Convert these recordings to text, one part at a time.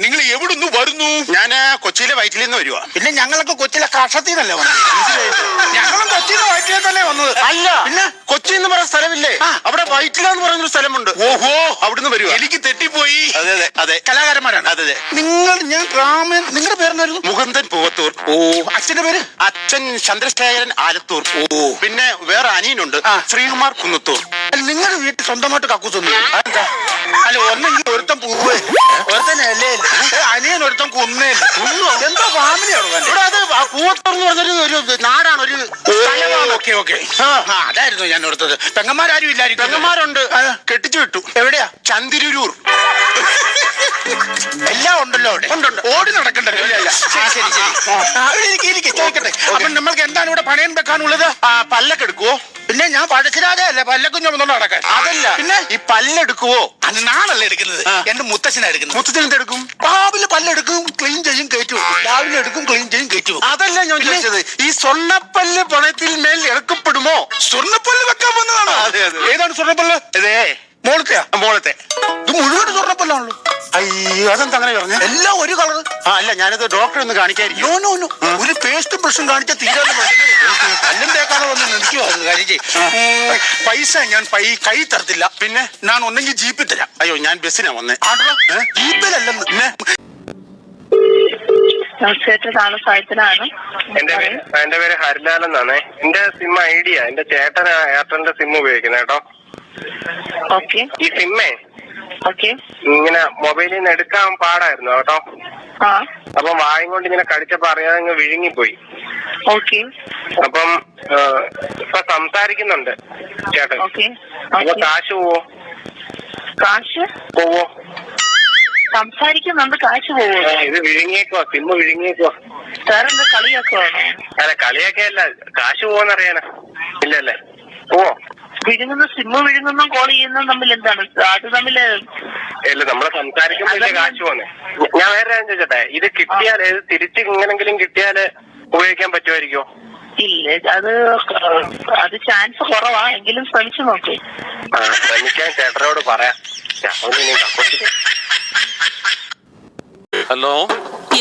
നിങ്ങൾ എവിടുന്ന് വരുന്നു? ഞാൻ കൊച്ചിയിലെ വയറ്റിൽ നിന്ന് വരുവാ. പിന്നെ ഞങ്ങളൊക്കെ കൊച്ചിയിലെ കഷത്തിനല്ലേ വന്നത്? ഞങ്ങളും കൊച്ചിയിലെ വയറ്റിലെ തന്നെ വന്നത്. അല്ല. പിന്നെ? കൊച്ചി എന്ന് പറയുന്ന സ്ഥലമില്ലേ? അവിടെ വയറ്റിലെന്ന് പറയുന്നൊരു സ്ഥലമുണ്ട്. ഓഹോ. അവിടുന്ന് വരുവാ. എനിക്ക് തെറ്റിപ്പോയി. അതെ അതെ അതെ. കലാകാരന്മാരാണ്. അതെ അതെ. നിങ്ങൾ ഞാൻ രാമൻ നിങ്ങളുടെ പേരെന്തായിരുന്നു? മുകുന്ദൻ പൂവത്തൂർ. ഓ അച്ഛന്റെ പേര്? അച്ഛൻ ചന്ദ്രശേഖരൻ ആലത്തൂർ. ഓ. പിന്നെ വേറെ അനിയനുണ്ട്. ശ്രീകുമാർ കുന്നത്തൂർ. നിങ്ങളുടെ വീട്ടിൽ സ്വന്തമായിട്ട് കക്കൂസ് ഒന്നും അല്ല ഒന്നെങ്കിൽ ഒരുത്തം പൂവ്. ഒരുത്തൻ ഇലയില്ല അനിയൻ ഒരുത്തൻ കുന്നേൽ. എന്തോ ഫാമിലിയാണ് ഇവിടെ അത് ആ പറഞ്ഞൊരു ഒരു നാടാണ് ഒരു ഓക്കെ ഓക്കെ. അതായിരുന്നു ഞാൻ ഓർത്തത്. പെങ്ങന്മാരും ഇല്ലായിരിക്കും. പെങ്ങന്മാരുണ്ട്. കെട്ടിച്ചു വിട്ടു. എവിടെയാ? ചന്തിരൂർ എല്ലാം ഉണ്ടല്ലോ അവിടെ. ഓടി നടക്കണ്ടല്ലോ. എനിക്ക് ചോദിക്കട്ടെ. അപ്പൊ നമ്മൾക്ക് എന്താണ് ഇവിടെ പണയം വെക്കാനുള്ളത്? ആ പല്ലൊക്കെ എടുക്കുവോ? പിന്നെ ഞാൻ പല്ലക്കും ചുമന്നോണ്ട് നടക്കാൻ. അതല്ല. പിന്നെ? ഈ പല്ലെടുക്കുവോ അത് നാളല്ലേ എടുക്കുന്നത്. എന്റെ മുത്തച്ഛനാ എടുക്കുന്നത്. മുത്തച്ഛൻ എന്തെടുക്കും രാവിലെ പല്ലെടുക്കും ക്ലീൻ ചെയ്യും കയറ്റി വെക്കും. രാവിലെ എടുക്കും ക്ലീൻ ചെയ്യും കയറ്റി വെക്കും. അതല്ല ഞാൻ ചോദിച്ചത്. ഈ സ്വർണപ്പല്ല് പണയത്തിൽ മേൽ എടുക്കപ്പെടുമോ സ്വർണപ്പല്ല് വെക്കാൻ വന്നതാണോ. ഏതാണ് സ്വർണപ്പല്ല്? അതെ മോളത്തെയാ? മോളത്തെ. ഇത് മുഴുവൻ സ്വർണപ്പല്ലാണല്ലോ. അയ്യോ അതെന്താ അങ്ങനെ പറഞ്ഞു? എല്ലാം ഒരു കളർ ആ അല്ല ഞാനത് ഡോക്ടറെ ഒന്ന് കാണിക്കായിരിക്കും. നോ നോ നോ ഒരു പേസ്റ്റും ബ്രഷും കാണിച്ച തീരാതെ കല്ലും തേക്കാതെ വന്ന് നിൽക്കുവോ അത് കാര്യം പൈസ ഞാൻ പൈ കൈ തരത്തില്ല. പിന്നെ? ഞാൻ ഒന്നെങ്കിൽ ജീപ്പിൽ തരാം. അയ്യോ ഞാൻ ബസ്സിനാ വന്നേ. ജീപ്പിലല്ലെന്ന്. എന്റെ പേര് എന്റെ പേര് ഹരിലാൽ എന്നാണ്. എന്റെ സിം ഐഡിയ എന്റെ ചേട്ടൻ എയർടെലിന്റെ സിം ഉപയോഗിക്കുന്നത് കേട്ടോ. ഓക്കെ. ഈ സിമ്മേ ഇങ്ങനെ മൊബൈലിൽ നിന്ന് എടുക്കാൻ പാടായിരുന്നു കേട്ടോ. അപ്പം വായും കൊണ്ട് ഇങ്ങനെ കടിച്ചപ്പോ അറിയാതെ അങ്ങ് വിഴുങ്ങിപ്പോയി. ഓക്കെ അപ്പം ഇപ്പൊ സംസാരിക്കുന്നുണ്ട് ചേട്ടൻ. അപ്പൊ കാശ് പോവോ? കാശ്? പോവോ? സംസാരിക്കുന്നുണ്ട് കാശ് പോവോ? ഇത് വിഴുങ്ങിയേക്കോ സിമ്മ വിഴുങ്ങിയേക്കോ സാറെന്താ കളിയൊക്കെ അല്ല കളിയൊക്കെ അല്ല കാശ് പോവോന്നറിയാനാ. ഇല്ലല്ലേ? പോവോ? വിഴുങ്ങുന്ന സിമ്മ് വിഴുങ്ങുന്ന കോൾ ചെയ്യുന്ന തമ്മിൽ എന്താണ്? അത് തമ്മിൽ അല്ല നമ്മളെ സംസാരിക്കുമ്പോ ഇല്ലേ കാശ് പോന്നെ. ഞാൻ വേറെ കാര്യം ചോദിച്ചോട്ടെ? ഇത് കിട്ടിയാൽ ഇത് തിരിച്ച് ഇങ്ങനെങ്കിലും കിട്ടിയാൽ ഉപയോഗിക്കാൻ പറ്റുമായിരിക്കോ? ഇല്ല അത് അത് ചാൻസ് കുറവാ. എങ്കിലും ശ്രമിച്ചു നോക്ക്. ശ്രമിക്കാൻ ചേട്ടനോട് പറയാം. ഹലോ.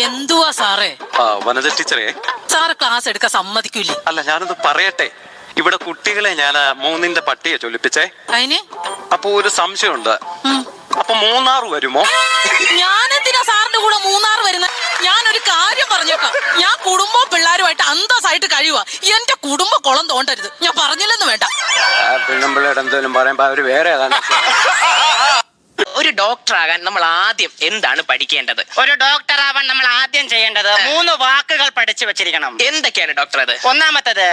എന്തുവാ സാറേ? ആ വനജ ടീച്ചറേ. സാറ് ക്ലാസ് എടുക്കാൻ സമ്മതിക്കൂലേ? അല്ല ഞാനൊന്ന് പറയട്ടെ. ഇവിടെ കുട്ടികളെ ഞാൻ മൂന്നിന്റെ പട്ടിയെ ചൊല്ലിപ്പിച്ചേ. അതിന് അപ്പൊ ഒരു സംശയമുണ്ട്. അപ്പൊ മൂന്നാർ വരുമോ? ഞാനെന്തിനാ സാറിന്റെ കൂടെ മൂന്നാർ വരുന്ന? ഞാനൊരു കാര്യം പറഞ്ഞേക്കാം. ഞാൻ കുടുംബവും പിള്ളേരുമായിട്ട് അന്തസ്സായിട്ട് കഴിയുക എന്റെ കുടുംബ കുളം തോണ്ടരുത്. ഞാൻ പറഞ്ഞില്ലെന്ന് വേണ്ട. പെണ്ണുമ്പിള്ളയുടെ എന്തെങ്കിലും പറയുമ്പോ അവർ വേറെ ഏതാണ് ഒരു ഡോക്ടർ ആകാൻ നമ്മൾ ആദ്യം എന്താണ് പഠിക്കേണ്ടത്? ഒരു ഡോക്ടർ ആവാൻ നമ്മൾ ആദ്യം ചെയ്യേണ്ടത് മൂന്ന് വാക്കുകൾ പഠിച്ചു വെച്ചിരിക്കണം. എന്തൊക്കെയാണ് ഡോക്ടർ അത്? ഒന്നാമത്തത്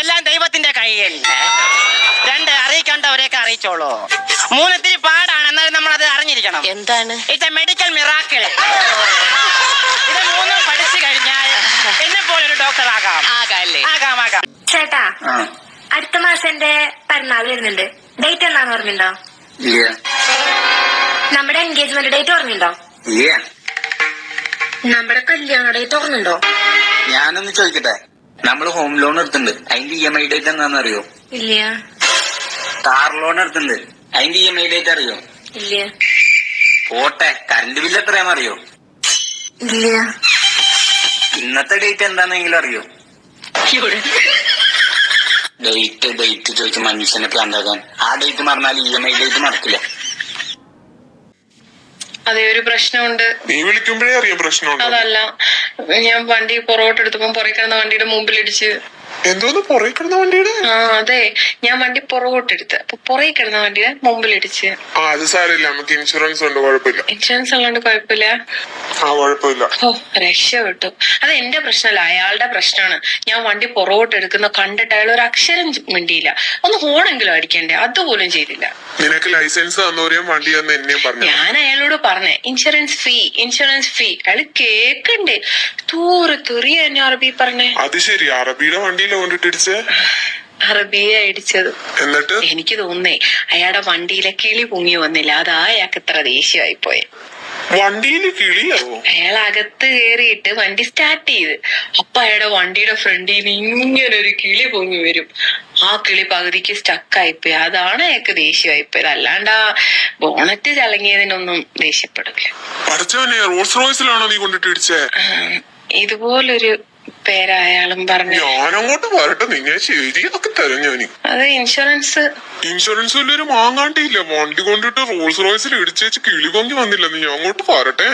എല്ലാം ദൈവത്തിന്റെ കയ്യിൽ. രണ്ട് അറിയിക്കേണ്ടവരെയൊക്കെ അറിയിച്ചോളൂ. മൂന്ന് ഇത്തിരി പാടാണ് എന്നാലും നമ്മൾ അത് അറിഞ്ഞിരിക്കണം. എന്താണ്? ഇറ്റ്സ് എ മെഡിക്കൽ മിറാക്കിൾ ഇത് മൂന്നും പഠിച്ചു കഴിഞ്ഞാൽ എന്നെ പോലെ ഒരു ഡോക്ടർ ആകാം. ആകാല്ലേ? ആകാം ആകാം. ചേട്ടാ അടുത്ത മാസം എന്റെ പിറന്നാൾ വരുന്നുണ്ട്. ഡേറ്റ് എന്നാണ് ഓർമ്മയുണ്ടോ? നമ്മുടെ എൻഗേജ്മെന്റ് ഡേറ്റ് ഓർമ്മയുണ്ടോ? നമ്മുടെ കല്യാണ ഡേറ്റ് ഓർമ്മയുണ്ടോ? ഞാനൊന്ന് ചോദിക്കട്ടെ? നമ്മൾ ഹോം ലോൺ എടുത്തിട്ടുണ്ട്. അതിന്റെ ഇ എം ഐ ഡേറ്റ് എന്താണെന്ന് അറിയോ ഇല്ല. കാർ ലോൺ എടുത്തിട്ടുണ്ട്. അതിന്റെ ഇ എം ഐ ഡേറ്റ് അറിയോ? ഇല്ല. പോട്ടെ കറണ്ട് ബില്ല് എത്രയാണെന്ന് അറിയോ ഇല്ല. ഇന്നത്തെ ഡേറ്റ് എന്താണെന്നെങ്കിലും അറിയോ? ഡേറ്റ് ഡേറ്റ് ചോദിച്ച് മനുഷ്യനെ പ്രാന്താക്കാൻ ആ ഡേറ്റ് മറന്നാൽ ഇ എം ഐ ഡേറ്റ് മറക്കില്ല. അതെ ഒരു പ്രശ്നമുണ്ട്. നീ വിളിക്കുമ്പോഴേ അറിയാം പ്രശ്നമുണ്ട്? അതല്ല. ഞാൻ വണ്ടി പുറകോട്ട് എടുത്തപ്പോ പുറകെ കിടന്ന വണ്ടിയുടെ മുമ്പിൽ ഇടിച്ച് എന്തോന്ന്? പുറകെ കിടന്ന വണ്ടിയുടെ? ആ അതെ. ഞാൻ വണ്ടി പുറകോട്ട് എടുത്ത്. അപ്പൊ പുറകെ കിടന്ന വണ്ടിയുടെ മുമ്പിൽ ഇടിച്ച് ആ അത് സാരമില്ല. നമുക്ക് ഇൻഷുറൻസ് ഉണ്ട് കുഴപ്പമില്ല. ഇൻഷുറൻസ് ഉള്ളതുകൊണ്ട് കുഴപ്പമില്ല. ആ കുഴപ്പമില്ല. ഓ രക്ഷപ്പെട്ടു. അത് എന്റെ പ്രശ്നമല്ല അയാളുടെ പ്രശ്നമാണ്. ഞാൻ വണ്ടി പുറകോട്ട് എടുക്കുന്ന കണ്ടിട്ട് അയാൾ ഒരു അക്ഷരം മിണ്ടിയില്ല. ഒന്ന് ഹോണെങ്കിലും അടിക്കണ്ടേ? അതുപോലും ചെയ്തില്ല. നിനക്ക് ലൈസൻസ് തന്നോരെയും വണ്ടി തന്നെ എന്നെയും പറഞ്ഞു. ഞാൻ അയാളോട് പറഞ്ഞേ ഇൻഷുറൻസ് ഫീ ഇൻഷുറൻസ് ഫീ അയാൾ കേക്കണ്ടേ. തൂറ് തെറിയ എന്നെ അറബി പറഞ്ഞേ. അത് ശരി. അറബിയുടെ വണ്ടിയിലെ കൊണ്ടിട്ടിടിച്ച് അറബിയെ അടിച്ചത് എന്നിട്ട്? എനിക്ക് തോന്നേ അയാളുടെ വണ്ടിയിലെ കിളി പൊങ്ങി വന്നില്ല. അതാ അയാൾക്ക് ഇത്ര ദേഷ്യമായി പോയെ. വണ്ടിയിൽ കിളിയാവോ അയാൾ അകത്ത് കയറിയിട്ട് വണ്ടി സ്റ്റാർട്ട് ചെയ്ത്. അപ്പൊ അയാളുടെ വണ്ടിയുടെ ഫ്രണ്ടിൽ നിന്ന് ഇങ്ങനെ ഒരു കിളി പൊങ്ങി വരും. ആ കിളി പകുതിക്ക് സ്റ്റക്കായിപ്പോയി അതാണ് അയാൾക്ക് ദേഷ്യമായിപ്പോയത്. അല്ലാണ്ട് ആ ബോണറ്റ് ചളങ്ങിയതിനൊന്നും ദേഷ്യപ്പെടില്ല. പഠിച്ചവനെ റോൾസ് റോയ്സിലാണോ നീ കൊണ്ടിട്ട് ഇടിച്ചേ? ഇതുപോലൊരു പേരായാലും അയാളും പറഞ്ഞു. ഞാനങ്ങോട്ട് വരട്ടെ. നിന്നെ ശരിയാക്കി അത് ഇൻഷുറൻസ് ഇൻഷുറൻസ് വലിയൊരു മാങ്ങാണ്ടിയില്ല. വണ്ടി കൊണ്ടിട്ട് റോൾസ് റോയ്സിൽ ഇടിച്ചേച്ച് കിളി പൊങ്ങി വന്നില്ല. നീ അങ്ങോട്ട് വരട്ടെ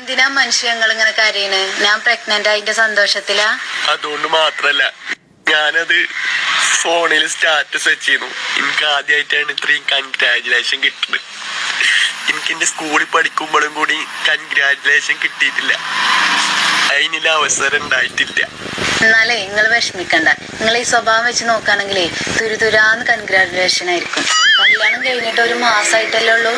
എന്തിനാ മനുഷ്യങ്ങൾ ഇങ്ങനെ കരയണ്? ഞാൻ പ്രഗ്നന്റ് ആയിന്റെ സന്തോഷത്തിലാ? അതുകൊണ്ട് മാത്രല്ല. ഞാനത് ഫോണിൽ സ്റ്റാറ്റസ് വെച്ചിരുന്നു. എനിക്ക് ആദ്യമായിട്ടാണ് ഇത്രയും കൺഗ്രാജുലേഷൻ കിട്ടുന്നത്. എനിക്ക് എന്റെ സ്കൂളിൽ പഠിക്കുമ്പോഴും കൂടി കൺഗ്രാജുലേഷൻ കിട്ടിയിട്ടില്ല. അതിനുള്ള അവസരം ഉണ്ടായിട്ടില്ല. എന്നാലേ നിങ്ങൾ വിഷമിക്കണ്ട. നിങ്ങൾ ഈ സ്വഭാവം വെച്ച് നോക്കുകയാണെങ്കിലേ തുരുതുരാന്ന് കൺഗ്രാജുലേഷൻ ആയിരിക്കും. കല്യാണം കഴിഞ്ഞിട്ട് ഒരു മാസമായിട്ടല്ലേ ഉള്ളൂ.